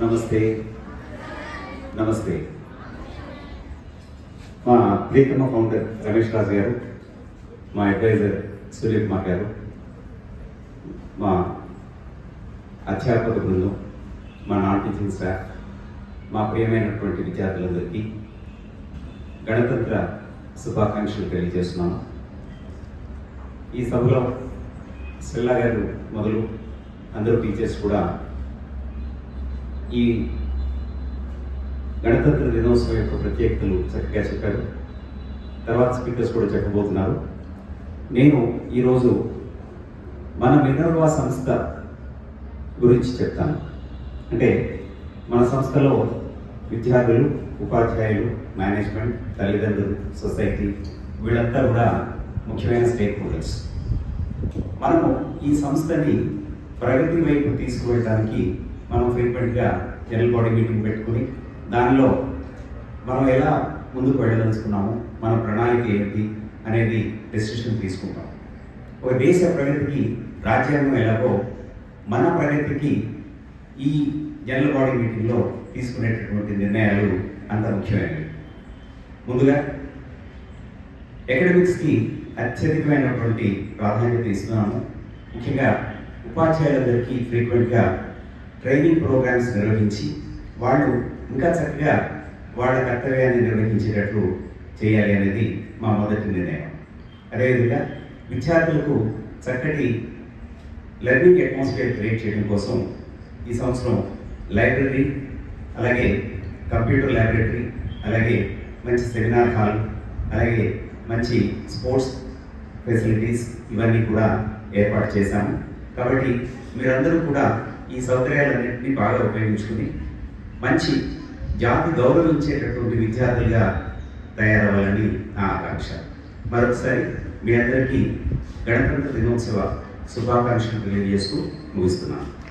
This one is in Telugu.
నమస్తే. నమస్తే. మా ప్రీతమ ఫౌండర్ రమేష్ రాజు గారు మా అడ్వైజర్ సూర్యకుమార్ గారు మా అధ్యాపక బృందం మా నాన్ టీచింగ్ స్టాఫ్ మా ప్రియమైనటువంటి విద్యార్థులందరికీ గణతంత్ర శుభాకాంక్షలు తెలియజేస్తున్నాను. ఈ సభలో స్టెల్లా గారు మొదలు అందరూ టీచర్స్ కూడా ఈ గణతంత్ర దినోత్సవం యొక్క ప్రత్యేకతలు చక్కగా చెప్పారు. తర్వాత స్పీకర్స్ కూడా చెప్పబోతున్నారు. నేను ఈరోజు మన మినర్వా సంస్థ గురించి చెప్తాను. అంటే మన సంస్థలో విద్యార్థులు ఉపాధ్యాయులు మేనేజ్మెంట్ తల్లిదండ్రులు సొసైటీ వీళ్ళంతా కూడా ముఖ్యమైన స్టేక్ హోల్డర్స్. మనము ఈ సంస్థని ప్రగతి వైపు తీసుకువెళ్ళడానికి మనం ఫ్రీక్వెంట్గా జనరల్ బాడీ మీటింగ్ పెట్టుకుని దానిలో మనం ఎలా ముందుకు వెళ్ళదలుచుకున్నాము మన ప్రణాళిక ఏంటి అనేది డెసిషన్ తీసుకుంటాం. ఒక దేశ ప్రగతికి రాజ్యాంగం ఎలాగో మన ప్రగతికి ఈ జనరల్ బాడీ మీటింగ్లో తీసుకునేటటువంటి నిర్ణయాలు అంత ముఖ్యమైనవి. ముందుగా అకాడమిక్స్కి అత్యధికమైనటువంటి ప్రాధాన్యత ఇస్తున్నాము. ముఖ్యంగా ఉపాధ్యాయులందరికీ ఫ్రీక్వెంట్గా ట్రైనింగ్ ప్రోగ్రామ్స్ నిర్వహించి వాళ్ళు ఇంకా చక్కగా వాళ్ళ కర్తవ్యాన్ని నిర్వహించేటట్లు చేయాలి అనేది మా మొదటి నిర్ణయం. అదేవిధంగా విద్యార్థులకు చక్కటి లెర్నింగ్ అట్మాస్ఫియర్ క్రియేట్ చేయడం కోసం ఈ సంవత్సరం లైబ్రరీ అలాగే కంప్యూటర్ లైబ్రరీ అలాగే మంచి సెమినార్ హాల్ అలాగే మంచి స్పోర్ట్స్ ఫెసిలిటీస్ ఇవన్నీ కూడా ఏర్పాటు చేశాము. కాబట్టి మీరందరూ కూడా ఈ సౌకర్యాలన్నింటినీ బాగా ఉపయోగించుకుని మంచి జాతి గౌరవించేటటువంటి విద్యార్థులుగా తయారవ్వాలని నా ఆకాంక్ష. మరొకసారి మీ అందరికీ గణతంత్ర దినోత్సవ శుభాకాంక్షలు తెలియజేస్తూ ముగిస్తున్నాను.